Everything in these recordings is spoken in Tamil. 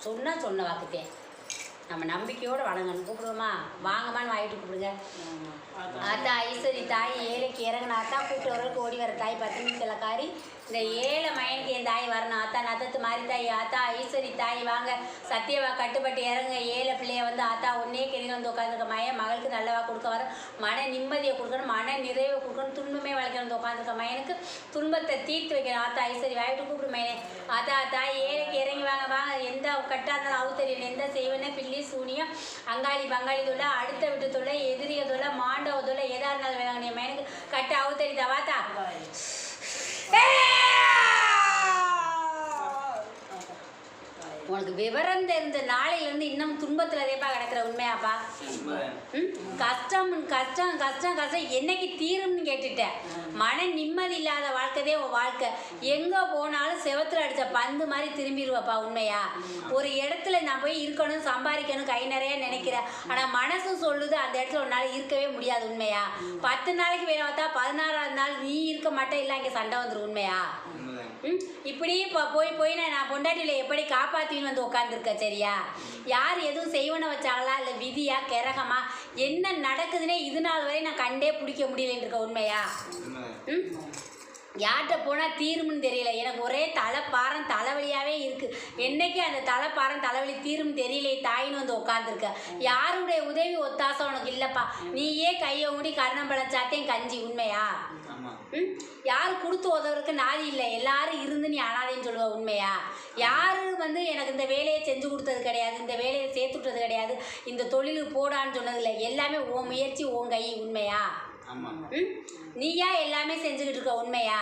சொன்னால் சொன்ன வாக்குத்தேன் நம்ம நம்பிக்கையோடு வணங்கணும் கூப்பிடுவோமா? வாங்கம்மான்னு வாங்கிட்டு கூப்பிடுங்க. ஆத்தா ஐஸ்வரி தாய் ஏழைக்கு இறங்கின கூப்பிட்டு வரக்கு ஓடி வர தாய் பத்து நிமிஷத்தில் காரி இந்த ஏழை மயனுக்கு என் தாய் வரணும். ஆத்தா நத்தத்து மாதிரி தாய் ஆத்தா ஐஸ்வரி தாய் வாங்க. சத்தியவா கட்டுப்பட்டு இறங்க. ஏழை பிள்ளைய வந்து ஆத்தா ஒன்னே கெதியில் வந்து உட்காந்துருக்க மயன். மகளுக்கு நல்லவா கொடுக்க வர மன நிம்மதியை கொடுக்கணும். மன நிறைவை கொடுக்கணும். துன்பமே வளைக்கணும் வந்து உட்காந்துருக்க மயனுக்கு துன்பத்தை தீர்த்து வைக்கணும். ஆத்தா ஐஸ்வரி வாங்கிட்டு கூப்பிடு மயனே. ஆத்தா தாய் ஏழைக்கு இறங்கி வாங்க வாங்க. எந்த கட்டா இருந்தாலும் அவு தெரியல எந்த செய்வனே பில்லி சூனியம் அங்காளி பங்காளி தொல்லை அடுத்த விட்டு தொல்லை எதிரிய தொல்லை மாண்டவ தொல்லை எதா இருந்தாலும் மயனுக்கு கட்ட அவு தெரியுதா உனக்கு விவரம் தெரிந்த நாளையிலேருந்து இன்னும் துன்பத்தில் அதேப்பா கிடக்குற உண்மையாப்பா? ம்? கஷ்டம் கஷ்டம் கஷ்டம் கஷ்டம். என்னைக்கு தீரும்னு கேட்டுட்டேன். மன நிம்மதி இல்லாத வாழ்க்கைதே உன் வாழ்க்கை. எங்கே போனாலும் செவத்துல அடித்த பந்து மாதிரி திரும்பிடுவப்பா உண்மையா? ஒரு இடத்துல நான் போய் இருக்கணும் சம்பாதிக்கணும் கை நிறைய நினைக்கிறேன். ஆனால் மனசும் சொல்லுது அந்த இடத்துல உன்னால் இருக்கவே முடியாது உண்மையா? பத்து நாளைக்கு வேலை பார்த்தா பதினாறாவது நாள் நீ இருக்க மாட்டே இல்லை இங்கே சண்டை வந்துடும் உண்மையா? ம். இப்படியே இப்போ போய் போய் நான் நான் பொண்டாட்டியில் எப்படி காப்பாற்றின்னு வந்து உட்காந்துருக்க சரியா? யார் எதுவும் செய்வன வச்சாங்களா? இல்லை விதியா கிரகமா? என்ன நடக்குதுன்னே இது நாள் வரை நான் கண்டே பிடிக்க முடியலன்னு இருக்க உண்மையா ம்? யார்கிட்ட போனால் தீரும்னு தெரியல. எனக்கு ஒரே தலைப்பாரம் தலைவலியாகவே இருக்குது என்னைக்கு அந்த தலைப்பாரம் தலைவலி தீரும் தெரியல தாயின்னு வந்து உட்காந்துருக்க யாருடைய உதவி ஒத்தாசம் உனக்கு இல்லைப்பா. நீயே கையை மூடி கருணம்பழம் சாத்தையும் கஞ்சி உண்மையா? ம்? யார் கொடுத்து உதவுறதுக்கு நாதி இல்லை. எல்லாரும் இருந்து நீ அனாதைன்னு சொல்லுவ உண்மையா? யாரு வந்து எனக்கு இந்த வேலையை செஞ்சு கொடுத்தது கிடையாது இந்த வேலையை சேர்த்து விட்டது கிடையாது இந்த தொழிலுக்கு போடான்னு சொன்னது இல்லை. எல்லாமே உன் முயற்சி உன் கை உண்மையா? நீயா எல்லாமே செஞ்சுக்கிட்டு இருக்க உண்மையா?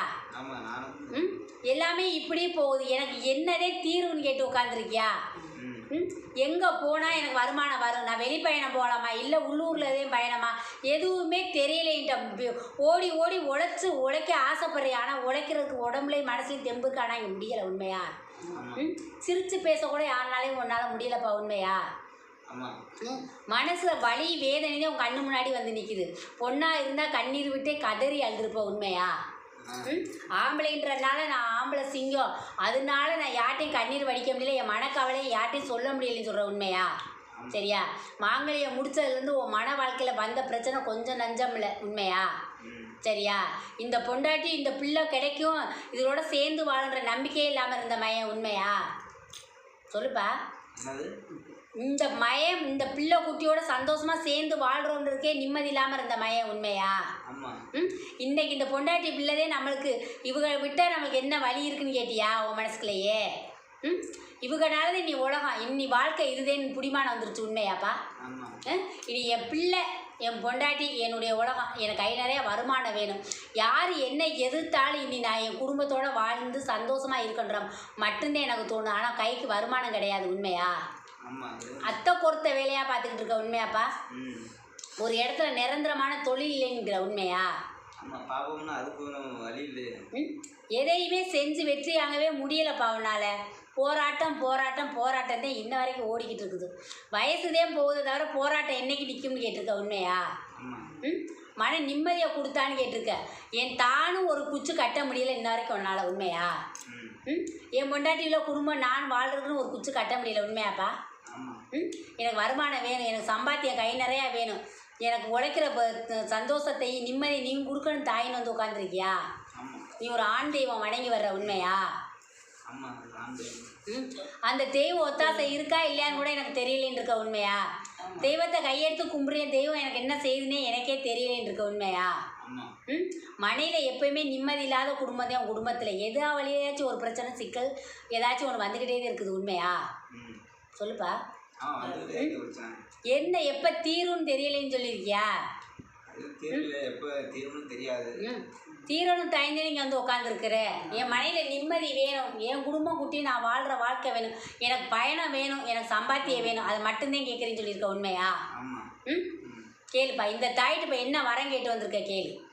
ம்? எல்லாமே இப்படி போகுது. எனக்கு என்னதே தீர்வுன்னு கேட்டு உட்காந்துருக்கியா ம். எங்கே போனால் எனக்கு வருமானம் வரும்? நான் வெளிப்பயணம் போகலாமா இல்லை உள்ளூரில் எதையும் பயணமா? எதுவுமே தெரியலைன்ட்ட ஓடி ஓடி உழைச்சி உழைக்க ஆசைப்படுறேன். ஆனால் உழைக்கிறதுக்கு உடம்புலையும் மனசுலையும் தெம்பு இருக்கு ஆனால் இங்கே முடியலை உண்மையா? ம்? சிரித்து பேசக்கூட யாருனாலையும் உன்னால் முடியலப்பா உண்மையா? மனசுல வலி வேதனை உன் கண்ணு முன்னாடி வந்து நிக்குது. பொண்ணா இருந்தா கண்ணீர் விட்டே கதறி அழுதுருப்ப உண்மையா? ம்? ஆம்பளைன்றதுனால நான் ஆம்பளை சிங்கம். அதனால நான் யார்ட்டையும் கண்ணீர் வடிக்க முடியல என் மனக்கவலையை யார்ட்டையும் சொல்ல முடியலன்னு சொல்ற உண்மையா? சரியா? மாங்கலியை முடிச்சதுலேருந்து உன் மன வாழ்க்கையில் வந்த பிரச்சனை கொஞ்சம் நஞ்சம் இல்லை உண்மையா? சரியா? இந்த பொண்டாட்டி இந்த பிள்ளை கிடைக்கும். இதோட சேர்ந்து வாழுன்ற நம்பிக்கையே இல்லாமல் இருந்த மையம் உண்மையா? சொல்லுப்பா. இந்த மயம் இந்த பிள்ளை குட்டியோட சந்தோஷமா சேர்ந்து வாழ்றோன்றதுக்கே நிம்மதி இல்லாமல் இருந்த மயம் உண்மையா? ம்? இன்னைக்கு இந்த பொண்டாட்டி பிள்ளைதே நம்மளுக்கு இவங்க விட்டா நம்மளுக்கு என்ன வழி இருக்குன்னு கேட்டியா உன் மனசுக்குள்ளேயே? ம்? இவங்கனால நீ உலகம் இன்னி வாழ்க்கை இதுதேன்னு புடிமானம் வந்துருச்சு உண்மையாப்பா? ம்? இனி என் பிள்ளை என் பொண்டாட்டி என்னுடைய உலகம் எனக்கு கை நிறைய வருமானம் வேணும். யார் என்னை எதிர்த்தாலும் இனி நான் என் குடும்பத்தோட வாழ்ந்து சந்தோஷமா இருக்கின்றோம். மட்டும்தான் எனக்கு தோணும். ஆனால் கைக்கு வருமானம் கிடையாது உண்மையா? அத்தை பொறுத்த வேலையா பார்த்துக்கிட்டு இருக்க உண்மையாப்பா? ஒரு இடத்துல நிரந்தரமான தொழில் இல்லைங்கிற உண்மையா? ம்? எதையுமே செஞ்சு வெற்றியாகவே முடியலப்பா அவனால போராட்டம் போராட்டம் போராட்டம் தான் இன்ன வரைக்கும் ஓடிக்கிட்டு இருக்குது. வயசுதான் போகுது தவிர போராட்டம் என்னைக்கு நிற்கும்னு கேட்டிருக்க உண்மையா? ம்? மன நிம்மதியை கொடுத்தான்னு கேட்டிருக்க. என் தானும் ஒரு குச்சி கட்ட முடியல இன்ன வரைக்கும் உன்னால் உண்மையா? ம்? என் பொண்டாட்டியில் குடும்பம் நான் வாழ்றதுக்குன்னு ஒரு குச்சி கட்ட முடியல உண்மையாப்பா? எனக்கு வருமானம் வேணும் எனக்கு சம்பாத்தியம் கை நிறையா வேணும். எனக்கு உழைக்கிற சந்தோஷத்தை நிம்மதி நீ கொடுக்கணும் தாயின்னு வந்து உட்காந்துருக்கியா நீ ஒரு ஆண் தெய்வம் வணங்கி வர்ற உண்மையா? ம். அந்த தெய்வம் ஒத்தாசை இருக்கா இல்லையான்னு கூட எனக்கு தெரியலேன்னு இருக்க உண்மையா? தெய்வத்தை கையெடுத்து கும்பிட்றேன் தெய்வம் எனக்கு என்ன செய்யுதுன்னே எனக்கே தெரியலேன்னு இருக்க உண்மையா? ம். மனையில் எப்பயுமே நிம்மதி இல்லாத குடும்பம் தான் குடும்பத்தில். எதா வழியாச்சும் ஒரு பிரச்சனை சிக்கல் ஏதாச்சும் ஒன்று வந்துக்கிட்டே இருக்குது உண்மையா? சொல்லுப்பா. என்ன எப்போ தீரும்னு தெரியலேன்னு சொல்லியிருக்கியா? ம். தீரணும் தயந்து நீங்கள் வந்து உட்காந்துருக்குற என் மனையில் நிம்மதி வேணும். என் குடும்பம் குட்டி நான் வாழ்கிற வாழ்க்கை வேணும். எனக்கு பயணம் வேணும். எனக்கு சம்பாத்தியம் வேணும். அதை மட்டும்தான் கேட்குறேன்னு சொல்லியிருக்க உண்மையா? ம். கேளுப்பா. இந்த தாயிட்டு இப்போ என்ன வரம் கேட்டு வந்திருக்க? கேளு.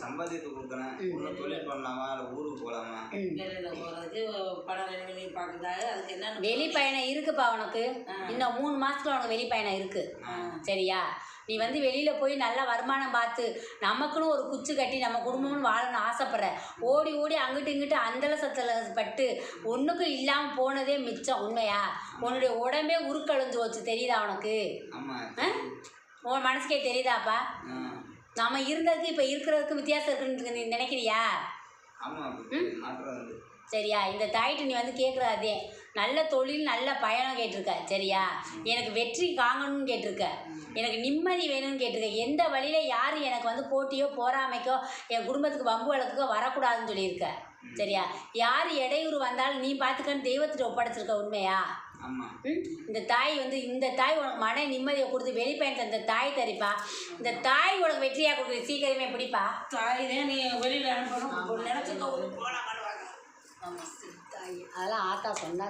சம்பாதித்து கொடுக்கணும் இன்னும் தொழில் பண்ணலாமா இல்லை ஊருக்கு போகலாமா ம். வெளியில் போகிறதுக்கு படம் வெளி பார்க்குறதாக அதுக்கு என்ன வெளி பயணம் இருக்குப்பா உனக்கு இன்னும் மூணு மாசத்துல உனக்கு வெளி பயணம் இருக்கு. சரியா? நீ வந்து வெளியில் போய் நல்ல வருமானம் பார்த்து நமக்குன்னு ஒரு குச்சி கட்டி நம்ம குடும்பம்னு வாழணும்னு ஆசைப்படுற. ஓடி ஓடி அங்கிட்டு இங்கிட்டு அந்தல சத்தல பட்டு ஒன்றுக்கும் இல்லாமல் போனதே மிச்சம். உண்மையா? உன்னுடைய உடம்பே உருக்கழிஞ்சு வச்சு தெரியுதா உனக்கு? உன் மனசுக்கே தெரியுதாப்பா? நம்ம இருந்ததுக்கு இப்போ இருக்கிறதுக்கு வித்தியாசம் இருக்குன்னு நீ நினைக்கிறியா? ஆமாம் வந்து சரியா? இந்த தாயிட்டு நீ வந்து கேட்குறாதே நல்ல தொழில் நல்ல பயணம் கேட்டிருக்க. சரியா? எனக்கு வெற்றி காங்கணும்னு கேட்டிருக்க. எனக்கு நிம்மதி வேணும்னு கேட்டிருக்க. எந்த வழியில் யாரும் எனக்கு வந்து போட்டியோ போராமைக்கோ என் குடும்பத்துக்கு வம்பு வழக்குக்கோ வரக்கூடாதுன்னு சொல்லியிருக்க. சரியா? யார் இடையூறு வந்தாலும் நீ பார்த்துக்கன்னு தெய்வத்திட்ட ஒப்படைச்சிருக்க உண்மையா? இந்த தாய் வந்து இந்த தாய் உனக்கு மன நிம்மதியை கொடுத்து வெளிப்பயணத்தை இந்த தாய் தரிப்பா? இந்த தாய் உனக்கு வெற்றியாக கொடுக்குது? சீக்கிரமே பிடிப்பா? தாய் தான் நீ வெளியில் அனுப்பணும். நினச்சிக்க ஒரு போன பண்ணுவாங்க தாய் அதெல்லாம் ஆத்தா சொன்னா